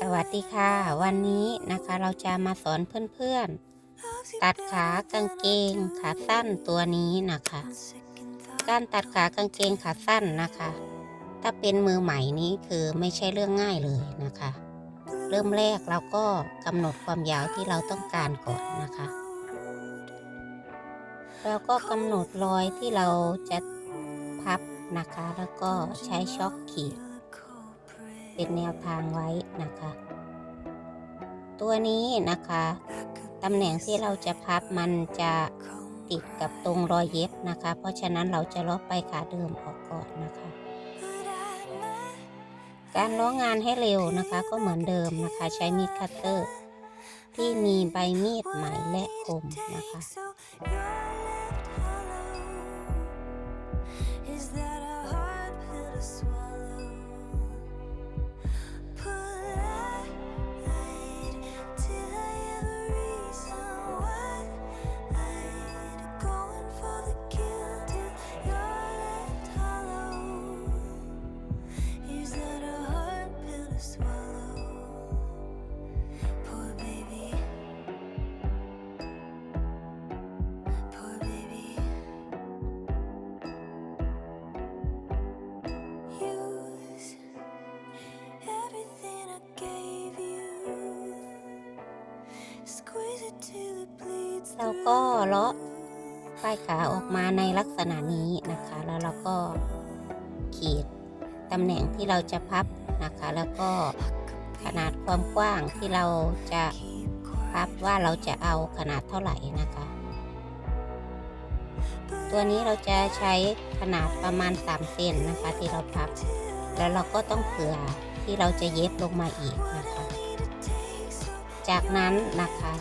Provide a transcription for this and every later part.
สวัสดีค่ะ วันนี้นะคะเราจะมาสอนเพื่อนๆ ตัดขากางเกงขาสั้นตัวนี้นะคะ การตัดขากางเกงขาสั้นนะคะ ถ้าเป็นมือใหม่นี้คือไม่ใช่เรื่องง่ายเลยนะคะ เริ่มแรกเราก็กำหนดความยาวที่เราต้องการก่อนนะคะเราก็กำหนดรอยที่เราจะพับนะคะ แล้วก็ใช้ช็อคขีด เป็นแนวทางไว้นะคะ ตัวนี้นะคะตำแหน่งที่เราจะพับมันจะติดกับตรงรอยเย็บนะคะ เพราะฉะนั้นเราจะลบไปขาเดิมออกก่อนนะคะ การล้องานให้เร็วนะคะก็เหมือนเดิมนะคะ ใช้มีดคัตเตอร์ ที่มีใบมีดไหมและคมนะคะ ก็เลาะป้ายขาออกมาในลักษณะนี้นะคะ แล้วเราก็ขีดตำแหน่งที่เราจะพับนะคะ แล้วก็ขนาดความกว้างที่เราจะพับว่าเราจะเอาขนาดเท่าไหร่นะคะ ตัวนี้เราจะใช้ขนาดประมาณ3เซนนะคะที่เราพับ แล้วเราก็ต้องเผื่อที่เราจะเย็บลงมาอีกนะคะ จากนั้นนะคะ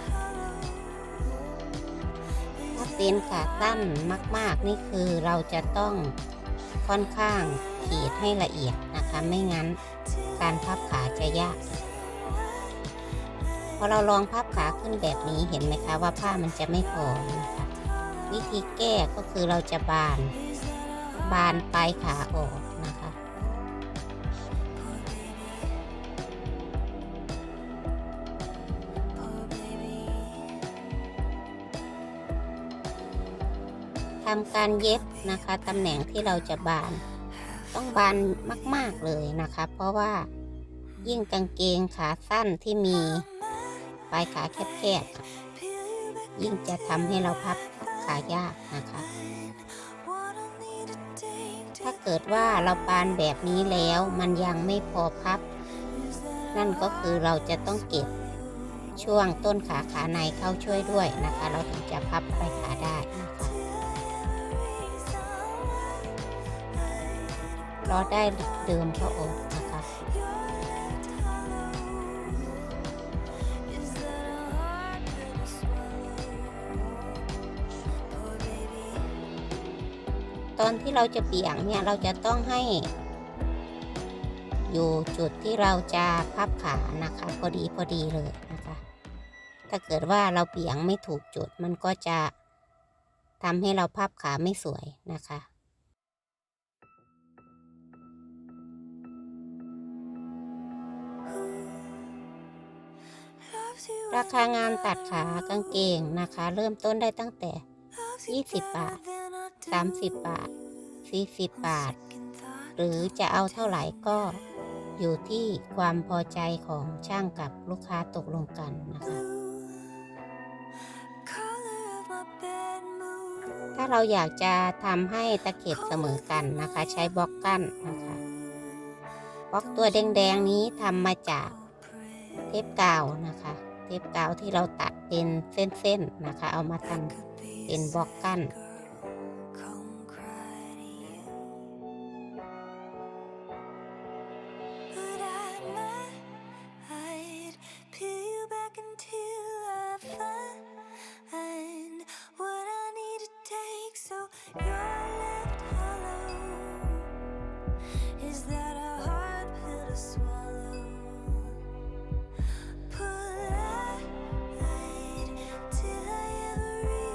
เป็นขาสั้นมาก ๆ นี่คือเราจะต้องค่อนข้างขีดให้ละเอียดนะคะ ไม่งั้นการพับขาจะยาก พอเราลองพับขาขึ้นแบบนี้เห็นไหมคะว่าผ้ามันจะไม่พอนะคะวิธีแก้ก็คือเราจะบาน บานปลายขาออก ทำการเย็บนะคะตำแหน่งที่เราจะบาน ต้องบานมาก ๆเลยนะคะ เพราะว่ายิ่งกางเกงขาสั้นที่มีปลายขาแคบๆยิ่งจะทำให้เราพับขายากนะคะ ถ้าเกิดว่าเราบานแบบนี้แล้วมันยังไม่พอพับ นั่นก็คือเราจะต้องเก็บช่วงต้นขาขาในเข้าช่วยด้วยนะคะ เราถึงจะพับไปขาได้นะคะ รอได้เดิมพระองค์นะคะตอนที่เราจะเบี่ยงเนี่ยเราจะต้องให้ อยู่จุดที่เราจะพับขานะคะพอดีพอดีเลยนะคะถ้าเกิดว่าเราเบี่ยงไม่ถูกจุดมันก็จะทำให้เราพับขาไม่สวยนะคะ ราคางานตัดขากางเกงนะคะ เริ่มต้นได้ตั้งแต่ 20 บาท 30 บาท 40 บาท หรือจะเอาเท่าไหร่ก็อยู่ที่ความพอใจของช่างกับลูกค้าตกลงกันนะคะ ถ้าเราอยากจะทำให้ตะเข็บเสมอกันนะคะ ใช้บล็อกกั้นนะคะบล็อกตัวแดงๆนี้ทำมาจากเทปกาวนะคะ เทปกาวที่เราตัดเป็นเส้นๆนะคะ เอามาทำเป็นบล็อกกั้น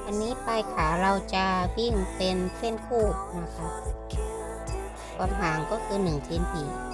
อันนี้ปลายขาเราจะวิ่งเป็นเส้นคู่นะคะ ความห่างก็คือ1เซนติเมตร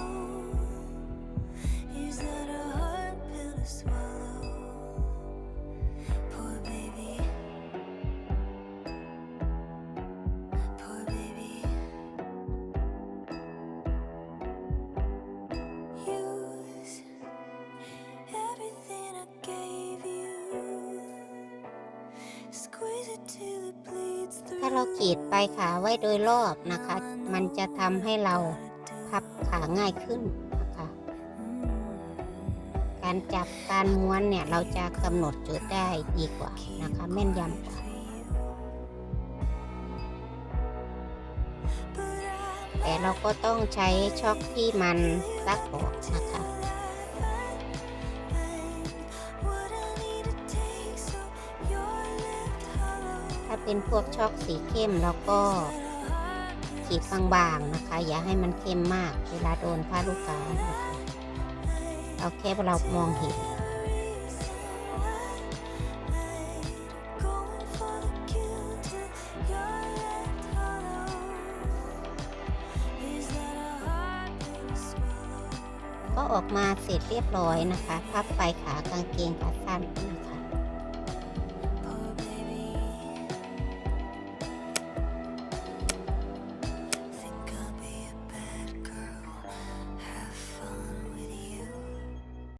เราขีดปลายขาไว้โดยรอบนะคะ มันจะทำให้เราพับขาง่ายขึ้นนะคะ การจับการม้วนเนี่ยเราจะกำหนดจุดได้ดีกว่านะคะแม่นยำกว่าแต่เราก็ต้องใช้ช็อกที่มันซักออกนะคะ เป็นพวกช็อกสีเข้มเราก็ขีดบางๆนะคะ อย่าให้มันเข้มมาก เวลาโดนผ้าลูกกาเอาแค่เรามองเห็นก็ออกมาเสร็จเรียบร้อยนะคะ พับไปขากางเกงขาสั้นนะคะ